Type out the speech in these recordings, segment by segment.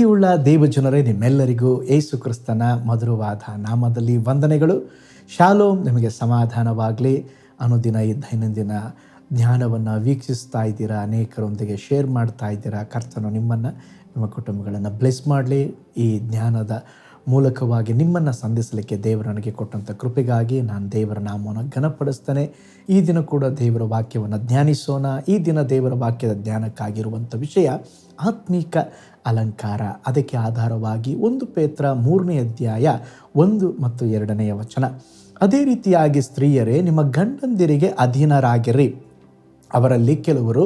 ಪ್ರೀತಿಯುಳ್ಳ ದೇವಜನರೇ ನಿಮ್ಮೆಲ್ಲರಿಗೂ ಏಸು ಕ್ರಿಸ್ತನ ಮಧುರವಾದ ನಾಮದಲ್ಲಿ ವಂದನೆಗಳು. ಶಾಲೋಮ್, ನಿಮಗೆ ಸಮಾಧಾನವಾಗಲಿ. ಅನುದಿನ ಈ ದೈನಂದಿನ ಜ್ಞಾನವನ್ನು ವೀಕ್ಷಿಸ್ತಾ ಇದ್ದೀರಾ, ಅನೇಕರೊಂದಿಗೆ ಶೇರ್ ಮಾಡ್ತಾ ಇದ್ದೀರಾ, ಕರ್ತನು ನಿಮ್ಮನ್ನು, ನಿಮ್ಮ ಕುಟುಂಬಗಳನ್ನು ಬ್ಲೆಸ್ ಮಾಡಲಿ. ಈ ಜ್ಞಾನದ ಮೂಲಕವಾಗಿ ನಿಮ್ಮನ್ನು ಸಂಧಿಸಲಿಕ್ಕೆ ದೇವರು ನನಗೆ ಕೊಟ್ಟಂಥ ಕೃಪೆಗಾಗಿ ನಾನು ದೇವರ ನಾಮವನ್ನು ಘನಪಡಿಸ್ತೇನೆ. ಈ ದಿನ ಕೂಡ ದೇವರ ವಾಕ್ಯವನ್ನು ಧ್ಯಾನಿಸೋಣ. ಈ ದಿನ ದೇವರ ವಾಕ್ಯದ ಧ್ಯಾನಕ್ಕಾಗಿರುವಂಥ ವಿಷಯ ಆತ್ಮೀಕ ಅಲಂಕಾರ. ಅದಕ್ಕೆ ಆಧಾರವಾಗಿ ಒಂದು ಪೇತ್ರ ಮೂರನೇ ಅಧ್ಯಾಯ ಒಂದು ಮತ್ತು ಎರಡನೆಯ ವಚನ. ಅದೇ ರೀತಿಯಾಗಿ ಸ್ತ್ರೀಯರೇ, ನಿಮ್ಮ ಗಂಡಂದಿರಿಗೆ ಅಧೀನರಾಗಿರಿ. ಅವರಲ್ಲಿ ಕೆಲವರು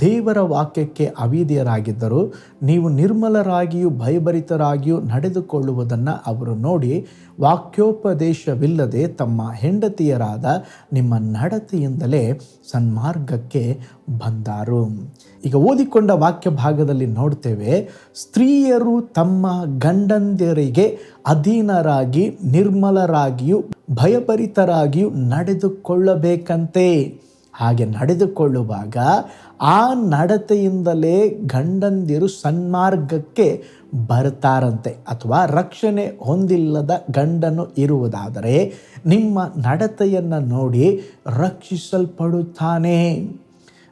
ದೇವರ ವಾಕ್ಯಕ್ಕೆ ಅವಿಧೇಯರಾಗಿದ್ದರು ನೀವು ನಿರ್ಮಲರಾಗಿಯೂ ಭಯಭರಿತರಾಗಿಯೂ ನಡೆದುಕೊಳ್ಳುವುದನ್ನು ಅವರು ನೋಡಿ, ವಾಕ್ಯೋಪದೇಶವಿಲ್ಲದೆ ತಮ್ಮ ಹೆಂಡತಿಯರಾದ ನಿಮ್ಮ ನಡತೆಯಿಂದಲೇ ಸನ್ಮಾರ್ಗಕ್ಕೆ ಬಂದಾರು. ಈಗ ಓದಿಕೊಂಡ ವಾಕ್ಯ ಭಾಗದಲ್ಲಿ ನೋಡ್ತೇವೆ, ಸ್ತ್ರೀಯರು ತಮ್ಮ ಗಂಡಂದಿರಿಗೆ ಅಧೀನರಾಗಿ, ನಿರ್ಮಲರಾಗಿಯೂ ಭಯಭರಿತರಾಗಿಯೂ ನಡೆದುಕೊಳ್ಳಬೇಕಂತೆ. ಹಾಗೆ ನಡೆದುಕೊಳ್ಳುವಾಗ ಆ ನಡತೆಯಿಂದಲೇ ಗಂಡಂದಿರು ಸನ್ಮಾರ್ಗಕ್ಕೆ ಬರ್ತಾರಂತೆ ಅಥವಾ ರಕ್ಷಣೆ ಹೊಂದಿಲ್ಲದ ಗಂಡನು ಇರುವುದಾದರೆ ನಿಮ್ಮ ನಡತೆಯನ್ನು ನೋಡಿ ರಕ್ಷಿಸಲ್ಪಡುತ್ತಾನೆ.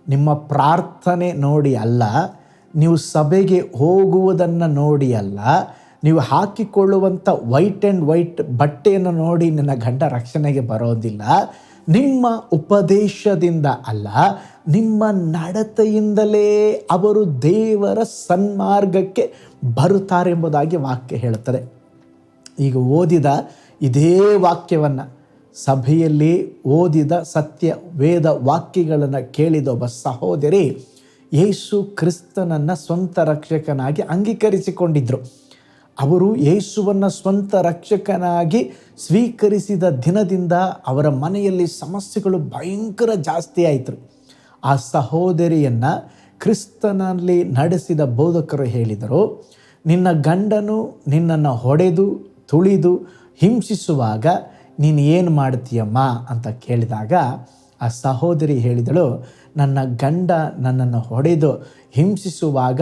ನಿಮ್ಮ ಪ್ರಾರ್ಥನೆ ನೋಡಿ ಅಲ್ಲ, ನೀವು ಸಭೆಗೆ ಹೋಗುವುದನ್ನು ನೋಡಿ ಅಲ್ಲ, ನೀವು ಹಾಕಿಕೊಳ್ಳುವಂಥ ವೈಟ್ ಆ್ಯಂಡ್ ವೈಟ್ ಬಟ್ಟೆಯನ್ನು ನೋಡಿ ನಿನ್ನ ಗಂಡ ರಕ್ಷಣೆಗೆ ಬರೋದಿಲ್ಲ. ನಿಮ್ಮ ಉಪದೇಶದಿಂದ ಅಲ್ಲ, ನಿಮ್ಮ ನಡತೆಯಿಂದಲೇ ಅವರು ದೇವರ ಸನ್ಮಾರ್ಗಕ್ಕೆ ಬರುತ್ತಾರೆಂಬುದಾಗಿ ವಾಕ್ಯ ಹೇಳುತ್ತದೆ. ಈಗ ಓದಿದ ಇದೇ ವಾಕ್ಯವನ್ನು ಸಭೆಯಲ್ಲಿ ಓದಿದ ಸತ್ಯ ವೇದ ವಾಕ್ಯಗಳನ್ನು ಕೇಳಿದ ಒಬ್ಬ ಸಹೋದರಿ ಯೇಸು ಕ್ರಿಸ್ತನನ್ನು ಸ್ವಂತ ರಕ್ಷಕನಾಗಿ ಅಂಗೀಕರಿಸಿಕೊಂಡಿದ್ದರು ಅವರು ಯೇಸುವನ್ನು ಸ್ವಂತ ರಕ್ಷಕನಾಗಿ ಸ್ವೀಕರಿಸಿದ ದಿನದಿಂದ ಅವರ ಮನೆಯಲ್ಲಿ ಸಮಸ್ಯೆಗಳು ಭಯಂಕರ ಜಾಸ್ತಿ ಆಯಿತು ಆ ಸಹೋದರಿಯನ್ನು ಕ್ರಿಸ್ತನಲ್ಲಿ ನಡೆಸಿದ ಬೋಧಕರು ಹೇಳಿದರು, ನಿನ್ನ ಗಂಡನು ನಿನ್ನನ್ನು ಹೊಡೆದು, ತುಳಿದು, ಹಿಂಸಿಸುವಾಗ ನೀನು ಏನು ಮಾಡ್ತೀಯಮ್ಮ? ಅಂತ ಕೇಳಿದಾಗ ಆ ಸಹೋದರಿ ಹೇಳಿದಳು ನನ್ನ ಗಂಡ ನನ್ನನ್ನು ಹೊಡೆದು ಹಿಂಸಿಸುವಾಗ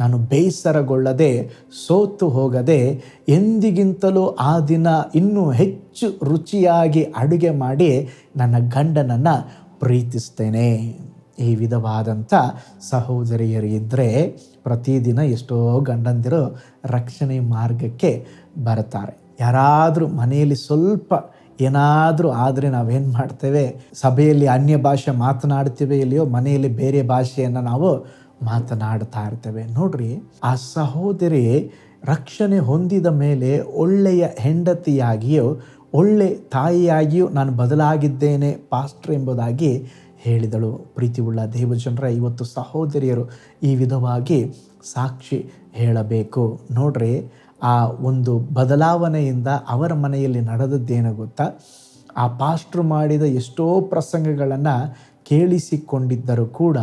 ನಾನು ಬೇಸರಗೊಳ್ಳದೆ ಸೋತು ಹೋಗದೆ ಎಂದಿಗಿಂತಲೂ ಆ ದಿನ ಇನ್ನೂ ಹೆಚ್ಚು ರುಚಿಯಾಗಿ ಅಡುಗೆ ಮಾಡಿ ನನ್ನ ಗಂಡನನ್ನು ಪ್ರೀತಿಸ್ತೇನೆ. ಈ ವಿಧವಾದಂಥ ಸಹೋದರಿಯರು ಇದ್ದರೆ ಪ್ರತಿದಿನ ಎಷ್ಟೋ ಗಂಡಂದಿರು ರಕ್ಷಣೆ ಮಾರ್ಗಕ್ಕೆ ಬರ್ತಾರೆ ಯಾರಾದರೂ ಮನೆಯಲ್ಲಿ ಸ್ವಲ್ಪ ಏನಾದರೂ ಆದರೆ ನಾವೇನು ಮಾಡ್ತೇವೆ? ಸಭೆಯಲ್ಲಿ ಅನ್ಯ ಭಾಷೆ ಮಾತನಾಡ್ತೇವೆ ಇಲ್ಲಿಯೋ ಮನೆಯಲ್ಲಿ ಬೇರೆ ಭಾಷೆಯನ್ನು ನಾವು ಮಾತನಾಡ್ತಾ ಇರ್ತೇವೆ. ನೋಡ್ರಿ, ಆ ಸಹೋದರಿ ರಕ್ಷಣೆ ಹೊಂದಿದ ಮೇಲೆ ಒಳ್ಳೆಯ ಹೆಂಡತಿಯಾಗಿಯೂ, ಒಳ್ಳೆ ತಾಯಿಯಾಗಿಯೂ ನಾನು ಬದಲಾಗಿದ್ದೇನೆ, ಪಾಸ್ಟ್ರ್ ಎಂಬುದಾಗಿ ಹೇಳಿದಳು ಪ್ರೀತಿಯುಳ್ಳ ದೇವಜನರ ಇವತ್ತು ಸಹೋದರಿಯರು ಈ ವಿಧವಾಗಿ ಸಾಕ್ಷಿ ಹೇಳಬೇಕು. ನೋಡ್ರಿ ಆ ಒಂದು ಬದಲಾವಣೆಯಿಂದ ಅವರ ಮನೆಯಲ್ಲಿ ನಡೆದದ್ದೇನು ಗೊತ್ತಾ? ಆ ಪಾಸ್ಟ್ರು ಮಾಡಿದ ಎಷ್ಟೋ ಪ್ರಸಂಗಗಳನ್ನು ಕೇಳಿಸಿಕೊಂಡಿದ್ದರೂ ಕೂಡ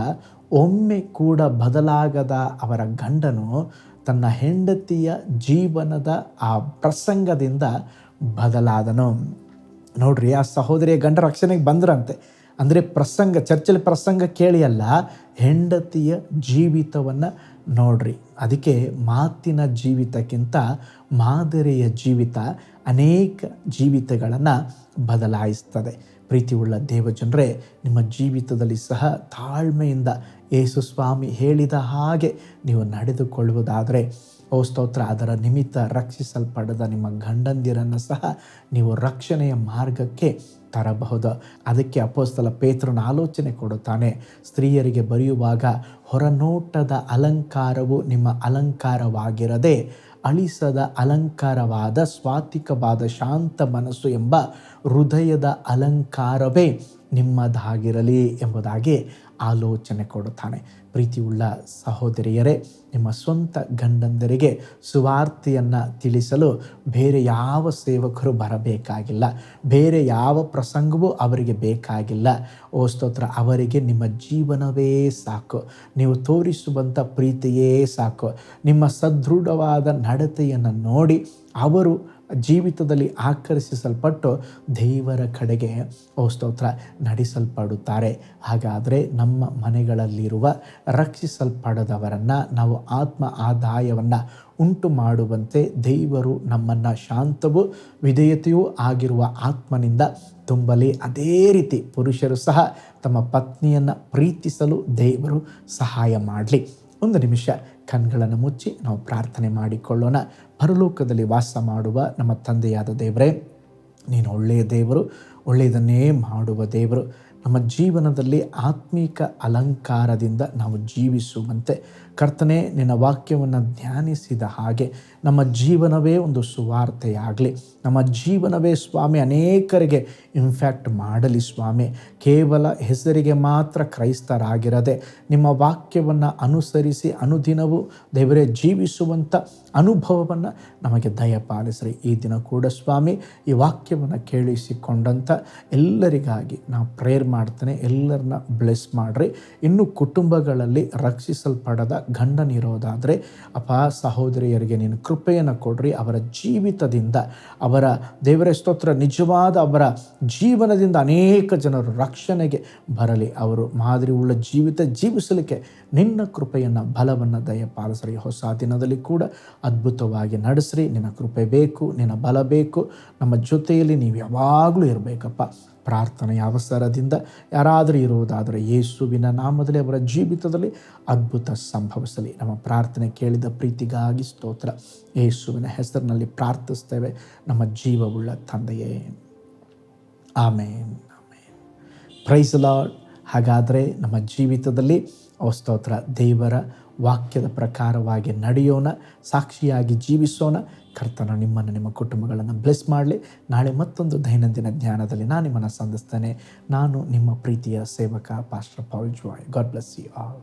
ಒಮ್ಮೆ ಕೂಡ ಬದಲಾಗದ ಅವರ ಗಂಡನು ತನ್ನ ಹೆಂಡತಿಯ ಜೀವನದ ಆ ಪ್ರಸಂಗದಿಂದ ಬದಲಾದನು. ನೋಡ್ರಿ, ಆ ಸಹೋದರಿಯ ಗಂಡ ರಕ್ಷಣೆಗೆ ಬಂದ್ರಂತೆ. ಅಂದರೆ ಪ್ರಸಂಗ, ಚರ್ಚಲ್ಲಿ ಪ್ರಸಂಗ ಕೇಳಿ ಅಲ್ಲ, ಹೆಂಡತಿಯ ಜೀವಿತವನ್ನು ನೋಡ್ರಿ. ಅದಕ್ಕೆ ಮಾತಿನ ಜೀವಿತಕ್ಕಿಂತ ಮಾದರಿಯ ಜೀವಿತ ಅನೇಕ ಜೀವಿತಗಳನ್ನು ಬದಲಾಯಿಸ್ತದೆ. ಪ್ರೀತಿಯುಳ್ಳ ದೇವಜನರೇ, ನಿಮ್ಮ ಜೀವಿತದಲ್ಲಿ ಸಹ ತಾಳ್ಮೆಯಿಂದ ಯೇಸು ಸ್ವಾಮಿ ಹೇಳಿದ ಹಾಗೆ ನೀವು ನಡೆದುಕೊಳ್ಳುವುದಾದರೆ, ಓ ಸ್ತೋತ್ರ, ಅದರ ನಿಮಿತ್ತ ರಕ್ಷಿಸಲ್ಪಡದ ನಿಮ್ಮ ಗಂಡಂದಿರನ್ನು ಸಹ ನೀವು ರಕ್ಷಣೆಯ ಮಾರ್ಗಕ್ಕೆ ತರಬಹುದು. ಅದಕ್ಕೆ ಅಪೋಸ್ತಲ ಪೇತ್ರನ ಆಲೋಚನೆ ಕೊಡುತ್ತಾನೆ, ಸ್ತ್ರೀಯರಿಗೆ ಬರೆಯುವಾಗ ಹೊರನೋಟದ ಅಲಂಕಾರವು ನಿಮ್ಮ ಅಲಂಕಾರವಾಗಿರದೆ ಅಳಿಸದ ಅಲಂಕಾರವಾದ ಸ್ವಾತಿಕವಾದ ಶಾಂತ ಮನಸ್ಸು ಎಂಬ ಹೃದಯದ ಅಲಂಕಾರವೇ ನಿಮ್ಮದಾಗಿರಲಿ ಎಂಬುದಾಗಿ ಆಲೋಚನೆ ಕೊಡುತ್ತಾನೆ. ಪ್ರೀತಿಯುಳ್ಳ ಸಹೋದರಿಯರೇ, ನಿಮ್ಮ ಸ್ವಂತ ಗಂಡಂದರಿಗೆ ಸುವಾರ್ತೆಯನ್ನು ತಿಳಿಸಲು ಬೇರೆ ಯಾವ ಸೇವಕರು ಬರಬೇಕಾಗಿಲ್ಲ. ಬೇರೆ ಯಾವ ಪ್ರಸಂಗವೂ ಅವರಿಗೆ ಬೇಕಾಗಿಲ್ಲ. ಓ ಸ್ತೋತ್ರ, ಅವರಿಗೆ ನಿಮ್ಮ ಜೀವನವೇ ಸಾಕು. ನೀವು ತೋರಿಸುವಂಥ ಪ್ರೀತಿಯೇ ಸಾಕು. ನಿಮ್ಮ ಸದೃಢವಾದ ನಡತೆಯನ್ನು ನೋಡಿ ಅವರು ಜೀವಿತದಲ್ಲಿ ಆಕರ್ಷಿಸಲ್ಪಟ್ಟು ದೇವರ ಕಡೆಗೆ, ಓ ಸ್ತೋತ್ರ, ನಡೆಸಲ್ಪಡುತ್ತಾರೆ. ಹಾಗಾದರೆ ನಮ್ಮ ಮನೆಗಳಲ್ಲಿರುವ ರಕ್ಷಿಸಲ್ಪಡದವರನ್ನು, ನಾವು ಆತ್ಮ ಆದಾಯವನ್ನು ಉಂಟು ಮಾಡುವಂತೆ ದೇವರು ನಮ್ಮನ್ನು ಶಾಂತವೂ ವಿಧೇಯತೆಯೂ ಆಗಿರುವ ಆತ್ಮನಿಂದ ತುಂಬಲಿ ಅದೇ ರೀತಿ ಪುರುಷರು ಸಹ ತಮ್ಮ ಪತ್ನಿಯನ್ನು ಪ್ರೀತಿಸಲು ದೇವರು ಸಹಾಯ ಮಾಡಲಿ. ಒಂದು ನಿಮಿಷ ಕಣ್ಗಳನ್ನು ಮುಚ್ಚಿ ನಾವು ಪ್ರಾರ್ಥನೆ ಮಾಡಿಕೊಳ್ಳೋಣ. ಪರಲೋಕದಲ್ಲಿ ವಾಸ ಮಾಡುವ ನಮ್ಮ ತಂದೆಯಾದ ದೇವರೇ, ನೀನು ಒಳ್ಳೆಯ ದೇವರು, ಒಳ್ಳೆಯದನ್ನೇ ಮಾಡುವ ದೇವರು. ನಮ್ಮ ಜೀವನದಲ್ಲಿ ಆತ್ಮೀಕ ಅಲಂಕಾರದಿಂದ ನಾವು ಜೀವಿಸುವಂತೆ ಕರ್ತನೆ, ನಿನ್ನ ವಾಕ್ಯವನ್ನು ಧ್ಯಾನಿಸಿದ ಹಾಗೆ ನಮ್ಮ ಜೀವನವೇ ಒಂದು ಸುವಾರ್ತೆಯಾಗಲಿ. ನಮ್ಮ ಜೀವನವೇ ಸ್ವಾಮಿ ಅನೇಕರಿಗೆ ಇಂಫ್ಯಾಕ್ಟ್ ಮಾಡಲಿ ಸ್ವಾಮಿ. ಕೇವಲ ಹೆಸರಿಗೆ ಮಾತ್ರ ಕ್ರೈಸ್ತರಾಗಿರದೆ ನಿಮ್ಮ ವಾಕ್ಯವನ್ನು ಅನುಸರಿಸಿ ಅನುದಿನವೂ ದೇವರೇ ಜೀವಿಸುವಂಥ ಅನುಭವವನ್ನು ನಮಗೆ ದಯಪಾಲಿಸ್ರಿ. ಈ ದಿನ ಕೂಡ ಸ್ವಾಮಿ ಈ ವಾಕ್ಯವನ್ನು ಕೇಳಿಸಿಕೊಂಡಂಥ ಎಲ್ಲರಿಗಾಗಿ ನಾವು ಪ್ರೇಯರ್ ಮಾಡ್ತೇನೆ, ಎಲ್ಲರನ್ನ ಬ್ಲೆಸ್ ಮಾಡಿರಿ. ಇನ್ನು ಕುಟುಂಬಗಳಲ್ಲಿ ರಕ್ಷಿಸಲ್ಪಡದ ಗಂಡನಿರೋದಾದರೆ ಅಪ ಸಹೋದರಿಯರಿಗೆ ನೀನು ಕೃಪೆಯನ್ನು ಕೊಡ್ರಿ. ಅವರ ಜೀವಿತದಿಂದ, ಅವರ ದೇವರ ಸ್ತೋತ್ರ ನಿಜವಾದ ಅವರ ಜೀವನದಿಂದ ಅನೇಕ ಜನರು ರಕ್ಷಣೆಗೆ ಬರಲಿ. ಅವರು ಮಾದರಿ ಉಳ್ಳ ಜೀವಿತ ಜೀವಿಸಲಿಕ್ಕೆ ನಿನ್ನ ಕೃಪೆಯನ್ನು, ಬಲವನ್ನು ದಯಪಾಲಿಸ್ರಿ. ಹೊಸ ದಿನದಲ್ಲಿ ಕೂಡ ಅದ್ಭುತವಾಗಿ ನಡೆಸ್ರಿ. ನಿನ್ನ ಕೃಪೆ ಬೇಕು, ನಿನ್ನ ಬಲ ಬೇಕು. ನಮ್ಮ ಜೊತೆಯಲ್ಲಿ ನೀವು ಯಾವಾಗಲೂ ಇರಬೇಕಪ್ಪ. ಪ್ರಾರ್ಥನೆಯ ಅವಸರದಿಂದ ಯಾರಾದರೂ ಇರುವುದಾದರೆ ಯೇಸುವಿನ ನಾಮದಲ್ಲಿ ಅವರ ಜೀವಿತದಲ್ಲಿ ಅದ್ಭುತ ಸಂಭವಿಸಲಿ. ನಮ್ಮ ಪ್ರಾರ್ಥನೆ ಕೇಳಿದ ಪ್ರೀತಿಗಾಗಿ ಸ್ತೋತ್ರ. ಯೇಸುವಿನ ಹೆಸರಿನಲ್ಲಿ ಪ್ರಾರ್ಥಿಸ್ತೇವೆ. ನಮ್ಮ ಜೀವವುಳ್ಳ ತಂದೆಯೇ. ಆಮೇನ್. ಆಮೇನ್ ಪ್ರೈಸ್ ಲಾರ್ಡ್ ಹಾಗಾದರೆ ನಮ್ಮ ಜೀವಿತದಲ್ಲಿ ಸ್ತೋತ್ರ. ದೇವರ ವಾಕ್ಯದ ಪ್ರಕಾರವಾಗಿ ನಡೆಯೋಣ. ಸಾಕ್ಷಿಯಾಗಿ ಜೀವಿಸೋಣ. ಕರ್ತನ ನಿಮ್ಮನ್ನು ನಿಮ್ಮ ಕುಟುಂಬಗಳನ್ನು ಬ್ಲೆಸ್ ಮಾಡಲಿ. ನಾಳೆ ಮತ್ತೊಂದು ದೈನಂದಿನ ಧ್ಯಾನದಲ್ಲಿ ನಾನು ನಿಮ್ಮನ್ನು ಸಂಧಿಸ್ತೇನೆ. ನಾನು ನಿಮ್ಮ ಪ್ರೀತಿಯ ಸೇವಕ pastor Paul Joy God bless you all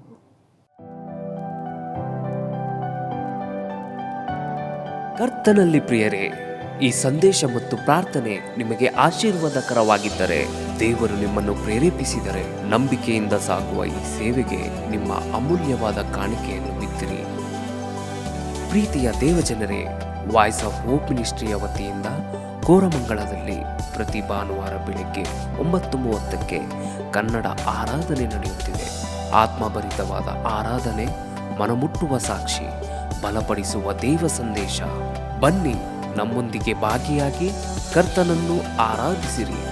ಕರ್ತನಲ್ಲಿ ಪ್ರಿಯರೇ, ಈ ಸಂದೇಶ ಮತ್ತು ಪ್ರಾರ್ಥನೆ ನಿಮಗೆ ಆಶೀರ್ವಾದಕರವಾಗಿದ್ದರೆ ದೇವರು ನಿಮ್ಮನ್ನು ಪ್ರೇರೇಪಿಸಿದರೆ ನಂಬಿಕೆಯಿಂದ ಸಾಗುವ ಈ ಸೇವೆಗೆ ನಿಮ್ಮ ಅಮೂಲ್ಯವಾದ ಕಾಣಿಕೆಯನ್ನು ಬಿತ್ತಿರಿ ಪ್ರೀತಿಯ ದೇವಜನರೇ ವಾಯ್ಸ್ ಆಫ್ ಹೋಪ್ ಮಿನಿಸ್ಟ್ರಿಯ ವತಿಯಿಂದ ಕೋರಮಂಗಳದಲ್ಲಿ ಪ್ರತಿ ಭಾನುವಾರ ಬೆಳಿಗ್ಗೆ ಒಂಬತ್ತು ಮೂವತ್ತಕ್ಕೆ ಕನ್ನಡ ಆರಾಧನೆ ನಡೆಯುತ್ತಿದೆ. ಆತ್ಮಭರಿತವಾದ ಆರಾಧನೆ, ಮನಮುಟ್ಟುವ ಸಾಕ್ಷಿ, ಬಲಪಡಿಸುವ ದೇವ ಸಂದೇಶ. ಬನ್ನಿ ನಮ್ಮೊಂದಿಗೆ ಭಾಗಿಯಾಗಿ ಕರ್ತನನ್ನು ಆರಾಧಿಸಿರಿ.